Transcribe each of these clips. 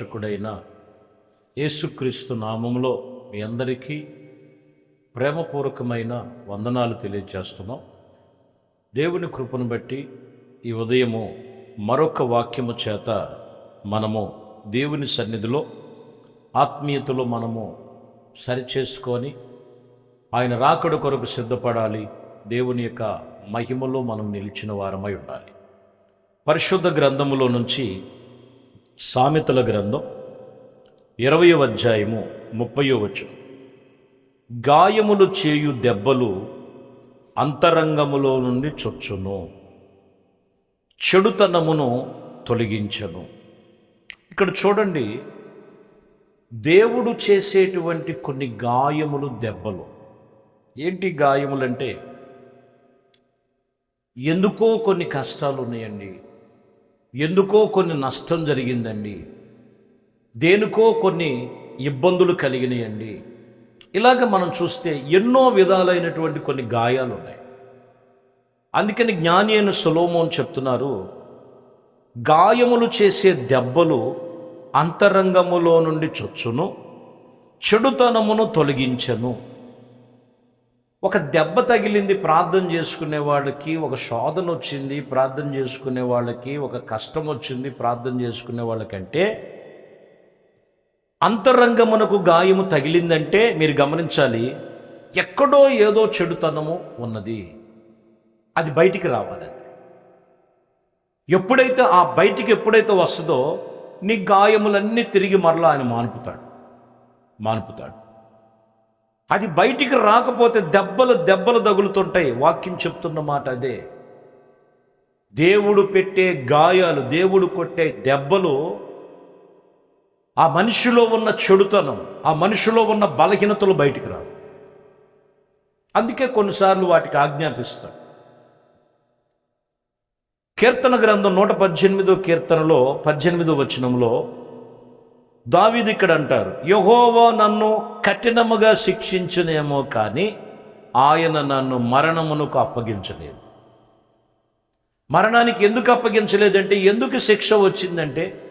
రక్షకుడైన యేసుక్రీస్తు నామములో మీ అందరికీ ప్రేమపూర్వకమైన వందనాలు తెలియజేస్తున్నాం. దేవుని కృపను బట్టి ఈ ఉదయము మరొక వాక్యము చేత మనము దేవుని సన్నిధిలో ఆత్మీయతలో మనము సరిచేసుకొని ఆయన రాకడు కొరకు సిద్ధపడాలి దేవుని యొక్క మహిమలో మనం నిలిచిన వారమై ఉండాలి. పరిశుద్ధ గ్రంథములో నుంచి సామెతల గ్రంథం ఇరవయో అధ్యాయము ముప్పయో వచనం. గాయములు చేయు దెబ్బలు అంతరంగములో నుండి చొచ్చును చెడుతనమును తొలగించను. ఇక్కడ చూడండి దేవుడు చేసేటువంటి కొన్ని గాయములు దెబ్బలు. ఏంటి గాయములంటే ఎందుకో కొన్ని కష్టాలు ఉన్నాయండి ఎందుకో కొన్ని నష్టం జరిగిందండి. దేనికో కొన్ని ఇబ్బందులు కలిగినాయండి. ఇలాగ మనం చూస్తే ఎన్నో విధాలైనటువంటి కొన్ని గాయాలు ఉన్నాయి అందుకని జ్ఞాని అయిన సులోమోన్ చెప్తున్నారు గాయములు చేసే దెబ్బలు అంతరంగములో నుండి చొచ్చును చెడుతనమును తొలగించను. ఒక దెబ్బ తగిలింది ప్రార్థన చేసుకునే వాళ్ళకి ఒక శోధన వచ్చింది ప్రార్థన చేసుకునే వాళ్ళకి ఒక కష్టం వచ్చింది ప్రార్థన చేసుకునే వాళ్ళకంటే అంతరంగమునకు గాయము తగిలిందంటే మీరు గమనించాలి ఎక్కడో ఏదో చెడుతనము ఉన్నది. అది బయటికి రావాలి అది. ఎప్పుడైతే ఆ బయటికి ఎప్పుడైతే వస్తుందో నీ గాయములన్నీ తిరిగి మరలా ఆయన మానుపుతాడు. మానుపుతాడు. అది బయటికి రాకపోతే దెబ్బలు దెబ్బలు తగులుతుంటాయి. వాక్యం చెప్తున్న మాట అదే. దేవుడు పెట్టే గాయాలు దేవుడు కొట్టే దెబ్బలు ఆ మనిషిలో ఉన్న చెడుతనం ఆ మనిషిలో ఉన్న బలహీనతలు బయటికి రావు. అందుకే కొన్నిసార్లు వాటికి ఆజ్ఞాపిస్తాడు. కీర్తన గ్రంథం నూట పద్దెనిమిదో కీర్తనలో పద్దెనిమిదో వచనంలో దావీదు ఇక్కడ అంటారు యహోవో నన్ను కఠినముగా శిక్షించునేమో కానీ ఆయన నన్ను మరణమునకు అప్పగించలేదు. మరణానికి ఎందుకు అప్పగించలేదంటే ఎందుకు శిక్ష వచ్చిందంటే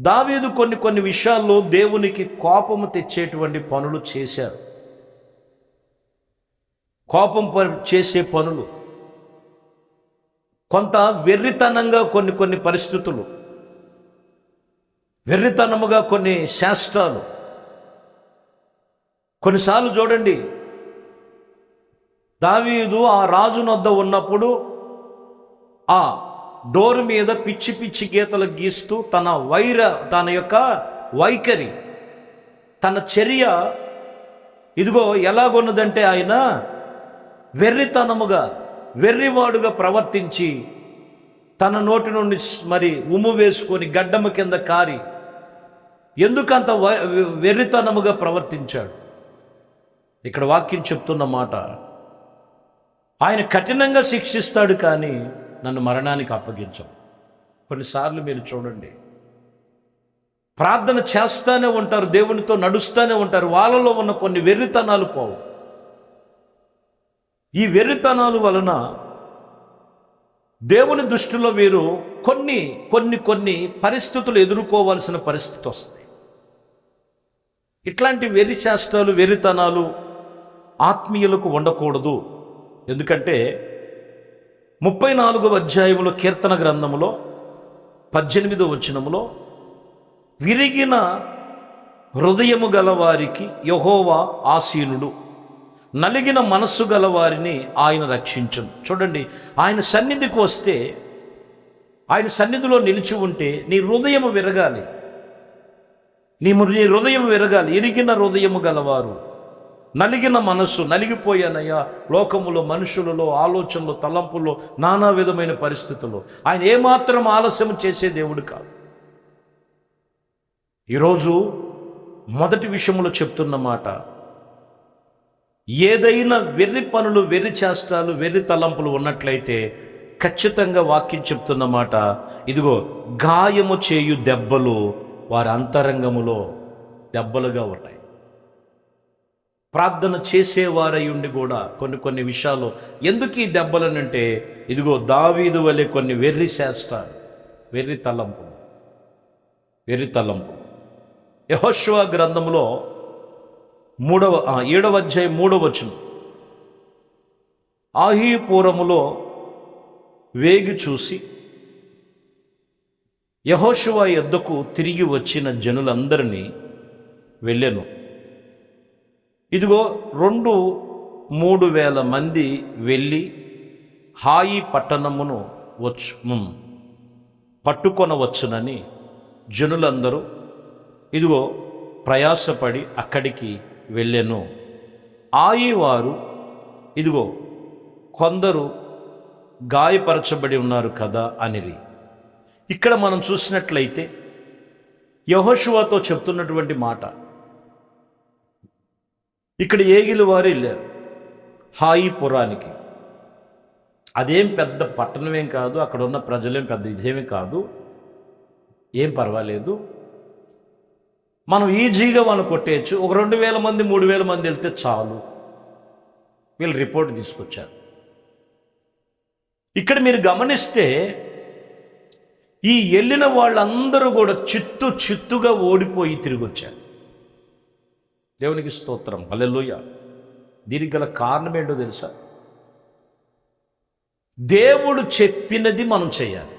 దావీదు కొన్ని కొన్ని విషయాల్లో దేవునికి కోపము తెచ్చేటువంటి పనులు చేశారు. కోపం చేసే పనులు. కొంత వెర్రితనంగా కొన్ని కొన్ని పరిస్థితులు. వెర్రితనముగా కొన్ని శాస్త్రాలు. కొన్నిసార్లు చూడండి దావీదు ఆ రాజునొద్ద ఉన్నప్పుడు ఆ డోరు మీద పిచ్చి పిచ్చి గీతలు గీస్తూ తన వైర తన యొక్క వైఖరి తన చర్య ఇదిగో ఎలాగొన్నదంటే ఆయన వెర్రితనముగా వెర్రివాడుగా ప్రవర్తించి తన నోటి నుండి మరి ఉమ్ము వేసుకొని గడ్డము కింద కారి ఎందుకంత వెర్రితనముగా ప్రవర్తించాడు? ఇక్కడ వాక్యం చెప్తున్న మాట ఆయన కఠినంగా శిక్షిస్తాడు కానీ నన్ను మరణానికి అప్పగించం కొన్నిసార్లు మీరు చూడండి ప్రార్థన చేస్తూనే ఉంటారు దేవునితో నడుస్తూనే ఉంటారు వాళ్ళలో ఉన్న కొన్ని వెర్రితనాలు పోవు. ఈ వెర్రితనాలు వలన దేవుని దృష్టిలో మీరు కొన్ని కొన్ని కొన్ని పరిస్థితులు ఎదుర్కోవాల్సిన పరిస్థితి వస్తుంది. ఇట్లాంటి వెరి చేష్టాలు వెరితనాలు ఆత్మీయులకు ఉండకూడదు. ఎందుకంటే ముప్పై నాలుగవ అధ్యాయములో కీర్తన గ్రంథములో పద్దెనిమిదవ వచనములో విరిగిన హృదయము గలవారికి యహోవా ఆసీనుడు. నలిగిన మనస్సు గలవారిని ఆయన రక్షించను. చూడండి ఆయన సన్నిధికి వస్తే ఆయన సన్నిధిలో నిలిచి ఉంటే నీ హృదయము విరగాలి. నీ నీ హృదయం విరగాలి ఎరిగిన హృదయము గలవారు. నలిగిన మనస్సు నలిగిపోయానయ్యా. లోకములో మనుషులలో ఆలోచనలు తలంపుల్లో నానా విధమైన పరిస్థితుల్లో. ఆయన ఏమాత్రం ఆలస్యం చేసే దేవుడు కాదు. ఈరోజు మొదటి విషయంలో చెప్తున్న మాట ఏదైనా వెర్రి పనులు వెర్రి చేష్టాలు వెర్రి తలంపులు ఉన్నట్లయితే ఖచ్చితంగా వాక్యం చెప్తున్న మాట ఇదిగో గాయము చేయు దెబ్బలు వారి అంతరంగములో దెబ్బలుగా ఉన్నాయి. ప్రార్థన చేసేవారై ఉండి కూడా కొన్ని కొన్ని విషయాలు ఎందుకు ఈ దెబ్బలనంటే ఇదిగో దావీదు వలె కొన్ని వెర్రి శాస్త్రాలు వెర్రి తలంపు. వెర్రి తలంపు. యహోశ్వ గ్రంథంలో మూడవ ఏడవ అధ్యాయం మూడవ వచనం. ఆహీపురములో వేగి చూసి యహోశివ యొద్దకు తిరిగి వచ్చిన జనులందరినీ వెళ్ళాను. ఇదిగో రెండు మూడు వేల మంది వెళ్ళి హాయి పట్టణమును వచ్చు పట్టుకొనవచ్చునని జనులందరూ ఇదిగో ప్రయాసపడి అక్కడికి వెళ్ళెను. ఆయి వారు ఇదిగో కొందరు గాయపరచబడి ఉన్నారు కదా అనిరి. ఇక్కడ మనం చూసినట్లయితే యహోషువాతో చెప్తున్నటువంటి మాట. ఇక్కడ ఏగిలి వారు వెళ్ళారు. హాయిపురానికి అదేం పెద్ద పట్టణమేం కాదు అక్కడ ఉన్న ప్రజలేం పెద్ద ఇదేమీ కాదు. ఏం పర్వాలేదు. మనం ఈజీగా వాళ్ళు కొట్టేయచ్చు. ఒక రెండు వేల మంది మూడు వేల మంది వెళ్తే చాలు. వీళ్ళు రిపోర్ట్ తీసుకొచ్చారు. ఇక్కడ మీరు గమనిస్తే ఈ వెళ్ళిన వాళ్ళందరూ కూడా చిత్తు చిత్తుగా ఓడిపోయి తిరిగి వచ్చారు దేవునికి స్తోత్రం. హల్లెలూయ. దీనికి గల కారణం ఏంటో తెలుసా? దేవుడు చెప్పినది మనం చేయాలి.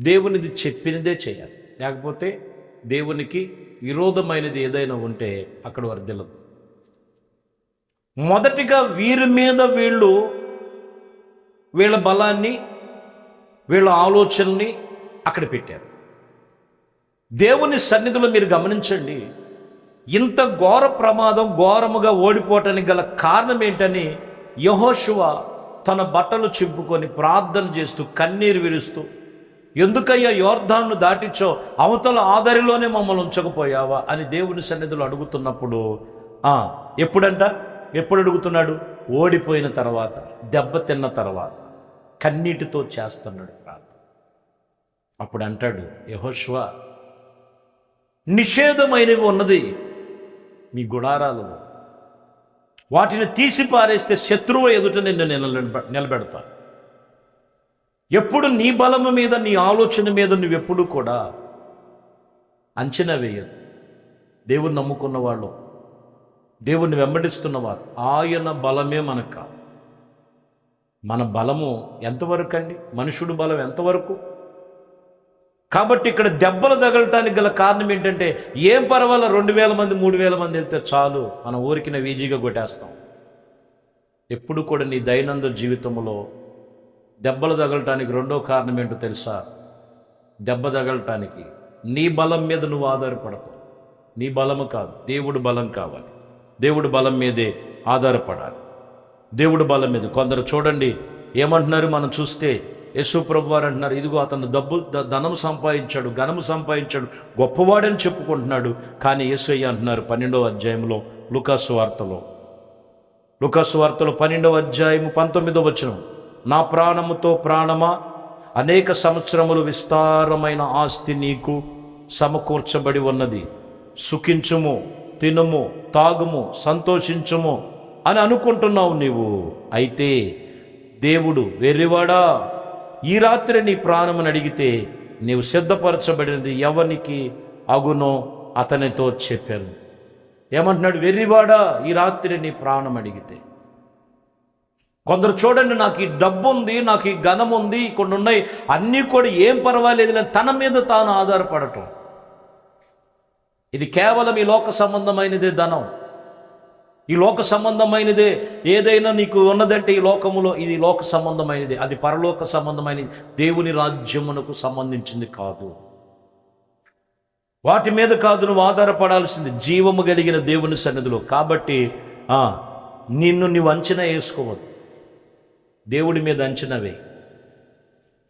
దేవునిది చెప్పినదే చేయాలి. లేకపోతే దేవునికి విరోధమైనది ఏదైనా ఉంటే అక్కడ వర్దిల్లదు మొదటిగా వీరి మీద వీళ్ళు వీళ్ళ బలాన్ని వీళ్ళ ఆలోచనని అక్కడ పెట్టారు. దేవుని సన్నిధిలో మీరు గమనించండి ఇంత ఘోర ప్రమాదం ఘోరముగా ఓడిపోవటానికి గల కారణం ఏంటని యహోశువ తన బట్టలు చింపుకొని ప్రార్థన చేస్తూ కన్నీరు విరుస్తూ ఎందుకయ్యా యోర్ధాన్ను దాటించో? అవతల ఆదరిలోనే మమ్మల్ని ఉంచకపోయావా? అని దేవుని సన్నిధిలో అడుగుతున్నప్పుడు ఆ, ఎప్పుడంట? ఎప్పుడు అడుగుతున్నాడు? ఓడిపోయిన తర్వాత దెబ్బతిన్న తర్వాత కన్నీటితో చేస్తున్నాడు. అప్పుడు అంటాడు యహోష్వ నిషేధమైనవి ఉన్నది మీ గుడారాలలో వాటిని తీసి పారేస్తే శత్రువు ఎదుట నిన్ను నిలబెడతా. ఎప్పుడు నీ బలము మీద నీ ఆలోచన మీద నువ్వెప్పుడు కూడా అంచనా వేయదు దేవుని నమ్ముకున్న వాళ్ళు దేవుణ్ణి వెంబడిస్తున్నవారు ఆయన బలమే మనకు కాదు. మన బలము ఎంతవరకు అండి మనుషుడు బలం ఎంతవరకు? కాబట్టి ఇక్కడ దెబ్బలు తగలటానికి గల కారణం ఏంటంటే ఏం పర్వాలా రెండు వేల మంది మూడు వేల మంది వెళ్తే చాలు. మన ఊరికిన వీజీగా కొట్టేస్తాం. ఎప్పుడు కూడా నీ దైనందిన జీవితంలో దెబ్బలు తగలటానికి రెండో కారణం ఏంటో తెలుసా? దెబ్బ తగలటానికి. నీ బలం మీద నువ్వు ఆధారపడతావు. నీ బలము కాదు దేవుడు బలం కావాలి. దేవుడు బలం మీదే ఆధారపడాలి. దేవుడు బలం మీద. కొందరు చూడండి ఏమంటున్నారు? మనం చూస్తే యేసు ప్రభు వారు అంటున్నారు ఇదిగో అతను డబ్బు ద- ధనము సంపాదించాడు ఘనము సంపాదించాడు గొప్పవాడని చెప్పుకుంటున్నాడు. కానీ యేసయ్య అంటున్నారు పన్నెండవ అధ్యాయంలో లుకాసు వార్తలో. లుకాసు వార్తలో పన్నెండవ అధ్యాయము పంతొమ్మిదవ వచనం నా ప్రాణముతో ప్రాణమా? అనేక సంవత్సరములు విస్తారమైన ఆస్తి నీకు సమకూర్చబడి ఉన్నది. సుఖించుము తినుము తాగుము సంతోషించుము అని అనుకుంటున్నావు నీవు. అయితే దేవుడు వెర్రివాడా? ఈ రాత్రి నీ ప్రాణమును అడిగితే నీవు సిద్ధపరచబడినది ఎవనికి అగునో అతనితో చెప్పాను. ఏమంటున్నాడు? వెర్రివాడా ఈ రాత్రి నీ ప్రాణం అడిగితే. కొందరు చూడండి నాకు ఈ డబ్బు ఉంది నాకు ఈ ఘనం ఉంది కొన్ని ఉన్నాయి అన్నీ కూడా ఏం పర్వాలేదు నేను తన మీద తాను ఆధారపడటం. ఇది కేవలం ఈ లోక సంబంధమైనదే ధనం. ఈ లోక సంబంధమైనదే. ఏదైనా నీకు ఉన్నదంటే ఈ లోకములో ఇది లోక సంబంధమైనది. అది పరలోక సంబంధమైనది. దేవుని రాజ్యమునకు సంబంధించింది కాదు. వాటి మీద కాదు నువ్వు ఆధారపడాల్సింది జీవము కలిగిన దేవుని సన్నిధిలో. కాబట్టి నిన్ను నువ్వు అంచనా వేసుకోవద్దు. దేవుడి మీద అంచనావే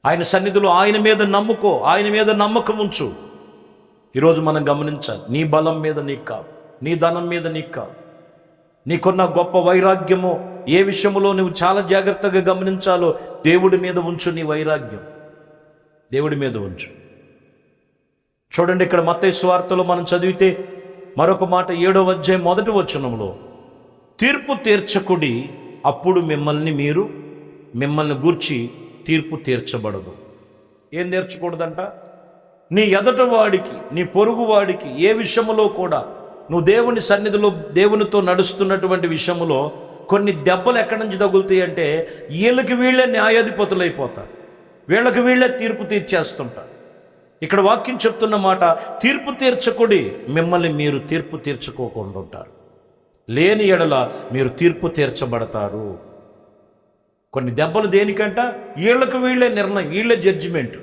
ఆయన సన్నిధిలో ఆయన మీద నమ్ముకో. ఆయన మీద నమ్మకం ఉంచు. ఈరోజు మనం గమనించాలి. నీ బలం మీద నీకు కాదు. నీ ధనం మీద నీకు కాదు. నీకున్న గొప్ప వైరాగ్యము ఏ విషయంలో నువ్వు చాలా జాగ్రత్తగా గమనించాలో దేవుడి మీద ఉంచు నీ వైరాగ్యం. దేవుడి మీద ఉంచు. చూడండి ఇక్కడ మత్తయి సువార్తలో మనం చదివితే మరొక మాట ఏడో అధ్యాయం మొదటి వచనంలో తీర్పు తీర్చకుడి అప్పుడు మిమ్మల్ని మీరు మిమ్మల్ని గూర్చి తీర్పు తీర్చబడదు. ఏం తీర్చకూడదంట? నీ ఎదట వాడికి నీ పొరుగువాడికి ఏ విషయంలో కూడా నువ్వు దేవుని సన్నిధిలో దేవునితో నడుస్తున్నటువంటి విషయంలో కొన్ని దెబ్బలు ఎక్కడి నుంచి తగులుతాయి అంటే వీళ్ళకి వీళ్ళే న్యాయాధిపతులు అయిపోతారు. వీళ్ళకి వీళ్ళే తీర్పు తీర్చేస్తుంటారు. ఇక్కడ వాక్యం చెప్తున్న మాట తీర్పు తీర్చకుడి మిమ్మల్ని మీరు తీర్పు తీర్చుకోకుండా ఉంటారు. లేని ఎడల మీరు తీర్పు తీర్చబడతారు. కొన్ని దెబ్బలు దేనికంట? వీళ్ళకు వీళ్ళే నిర్ణయం వీళ్ళే జడ్జిమెంట్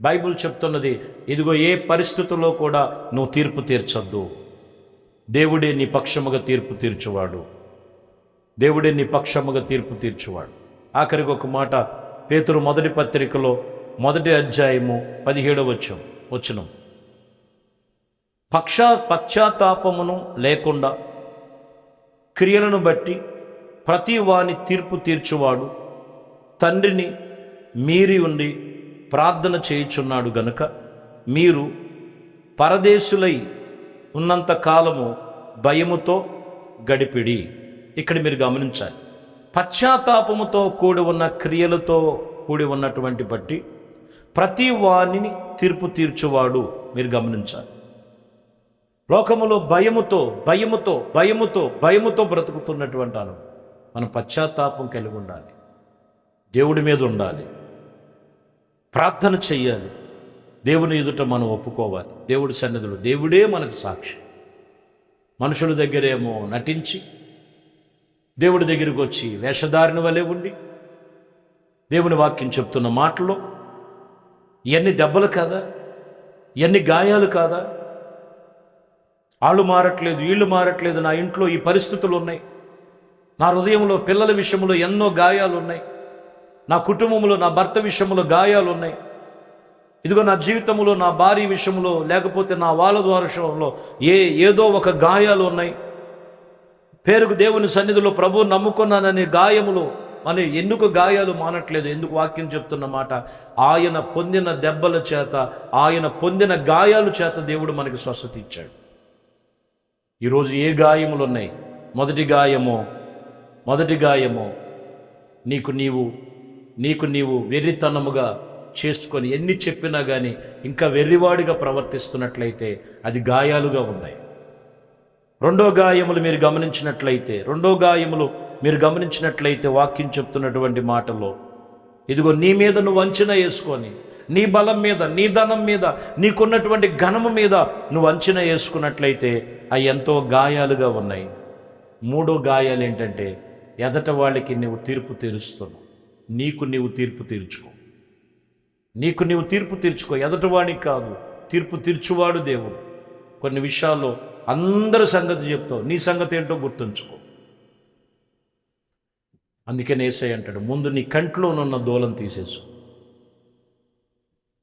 బైబిల్ చెప్తున్నది ఇదిగో ఏ పరిస్థితుల్లో కూడా నువ్వు తీర్పు తీర్చొద్దు. దేవుడే నీ పక్షముగా తీర్పు తీర్చువాడు. దేవుడే నీ పక్షముగా తీర్పు తీర్చువాడు. ఆఖరికి ఒక మాట పేతురు మొదటి పత్రికలో మొదటి అధ్యాయము పదిహేడవ వచ్చం వచ్చినం పక్షా పశ్చాత్తాపమును లేకుండా క్రియలను బట్టి ప్రతి వాని తీర్పు తీర్చువాడు తండ్రిని మీరి ఉండి ప్రార్థన చేయుచున్నాడు గనుక మీరు పరదేశులై ఉన్నంత కాలము భయముతో గడిపిడి. ఇక్కడ మీరు గమనించాలి. పశ్చాత్తాపముతో కూడి ఉన్న క్రియలతో కూడి ఉన్నటువంటి బట్టి ప్రతి వాణిని తీర్పు తీర్చువాడు మీరు గమనించాలి. లోకములో భయముతో భయముతో భయముతో భయముతో బ్రతుకుతున్నటువంటి అను మనం పశ్చాత్తాపం కలిగి ఉండాలి. దేవుడి మీద ఉండాలి. ప్రార్థన చెయ్యాలి దేవుని ఎదుట మనం ఒప్పుకోవాలి. దేవుడి సన్నిధిలో దేవుడే మనకు సాక్షి. మనుషుల దగ్గరేమో నటించి దేవుడి దగ్గరికి వచ్చి వేషధారిన వలె ఉండి దేవుని వాక్యం చెప్తున్న మాటలో ఎన్ని దెబ్బలు కాదా? ఎన్ని గాయాలు కాదా? వాళ్ళు మారట్లేదు వీళ్ళు మారట్లేదు నా ఇంట్లో ఈ పరిస్థితులు ఉన్నాయి. నా హృదయంలో పిల్లల విషయంలో ఎన్నో గాయాలు ఉన్నాయి. నా కుటుంబంలో నా భర్త విషయంలో గాయాలు ఉన్నాయి. ఇదిగో నా జీవితంలో నా భార్య విషయంలో లేకపోతే నా వాళ్ళ విషయంలో ఏ ఏదో ఒక గాయాలు ఉన్నాయి. పేరుకు దేవుని సన్నిధిలో ప్రభు నమ్ముకున్నాననే గాయములు అని ఎందుకు గాయాలు మానట్లేదు ఎందుకు వాక్యం చెప్తున్న మాట? ఆయన పొందిన దెబ్బల చేత ఆయన పొందిన గాయాల చేత దేవుడు మనకి స్వస్థత ఇచ్చాడు. ఈరోజు ఏ గాయములు ఉన్నాయి? మొదటి గాయమో? మొదటి గాయమో? నీకు నీవు నీకు నీవు వెర్రితనముగా చేసుకొని ఎన్ని చెప్పినా కానీ ఇంకా వెర్రివాడిగా ప్రవర్తిస్తున్నట్లయితే అది గాయాలుగా ఉన్నాయి. రెండో గాయములు మీరు గమనించినట్లయితే రెండో గాయములు మీరు గమనించినట్లయితే వాక్యం చెప్తున్నటువంటి మాటలో ఇదిగో నీ మీద నువ్వు అంచనా వేసుకొని నీ బలం మీద నీ ధనం మీద నీకున్నటువంటి ఘనము మీద నువ్వు అంచనా వేసుకున్నట్లయితే అవి ఎంతో గాయాలుగా ఉన్నాయి. మూడో గాయాలు ఏంటంటే ఎదట వాళ్ళకి నువ్వు తీర్పు తీరుస్తున్నావు. నీకు నీవు తీర్పు తీర్చుకో. నీకు నీవు తీర్పు తీర్చుకో. ఎదటివాడికి కాదు తీర్పు తీర్చువాడు దేవుడు. కొన్ని విషయాల్లో అందరి సంగతి చెప్తావు. నీ సంగతి ఏంటో గుర్తుంచుకో. అందుకే నేసై అంటాడు ముందు నీ కంట్లోనున్న దూలం తీసేసు.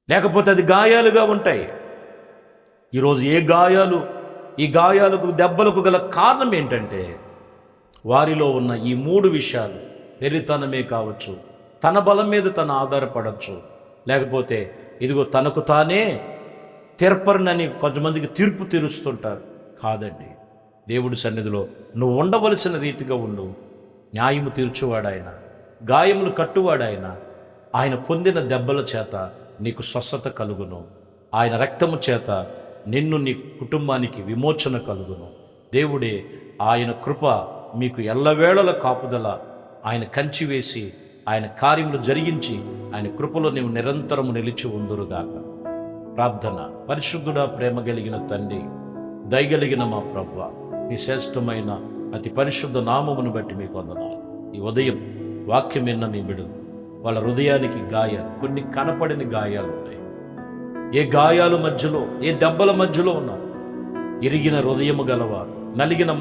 లేకపోతే అది గాయాలుగా ఉంటాయి. ఈరోజు ఏ గాయాలు ఈ గాయాలకు దెబ్బలకు గల కారణం ఏంటంటే వారిలో ఉన్న ఈ మూడు విషయాలు పెరితనమే కావచ్చు. తన బలం మీద తను ఆధారపడవచ్చు లేకపోతే ఇదిగో తనకు తానే తీర్పరనని కొంతమందికి తీర్పు తీరుస్తుంటారు. కాదండి. దేవుడి సన్నిధిలో నువ్వు ఉండవలసిన రీతిగా ఉండు. న్యాయము తీర్చువాడాయన గాయములు కట్టువాడాయన ఆయన పొందిన దెబ్బల చేత నీకు స్వస్థత కలుగును. ఆయన రక్తము చేత నిన్ను నీ కుటుంబానికి విమోచన కలుగును. దేవుడే ఆయన కృప మీకు ఎల్లవేళల కాపుదల ఆయన కంచి వేసి ఆయన కార్యములు జరిగించి ఆయన కృపలో నీవు నిరంతరము నిలిచి ఉందురుగాక ప్రార్థన. పరిశుద్ధుడ ప్రేమ కలిగిన తండ్రి దయగలిగిన మా ప్రభు మీ శ్రేష్టమైన అతి పరిశుద్ధ నామమును బట్టి మీకు వందనాలు. ఈ ఉదయం వాక్యం విన్న మీ బిడు వాళ్ళ హృదయానికి గాయాలు కొన్ని కనపడని గాయాలు ఉన్నాయి. ఏ గాయాల మధ్యలో ఏ దెబ్బల మధ్యలో ఉన్నారు ఇరిగిన హృదయము గలవారు నలిగిన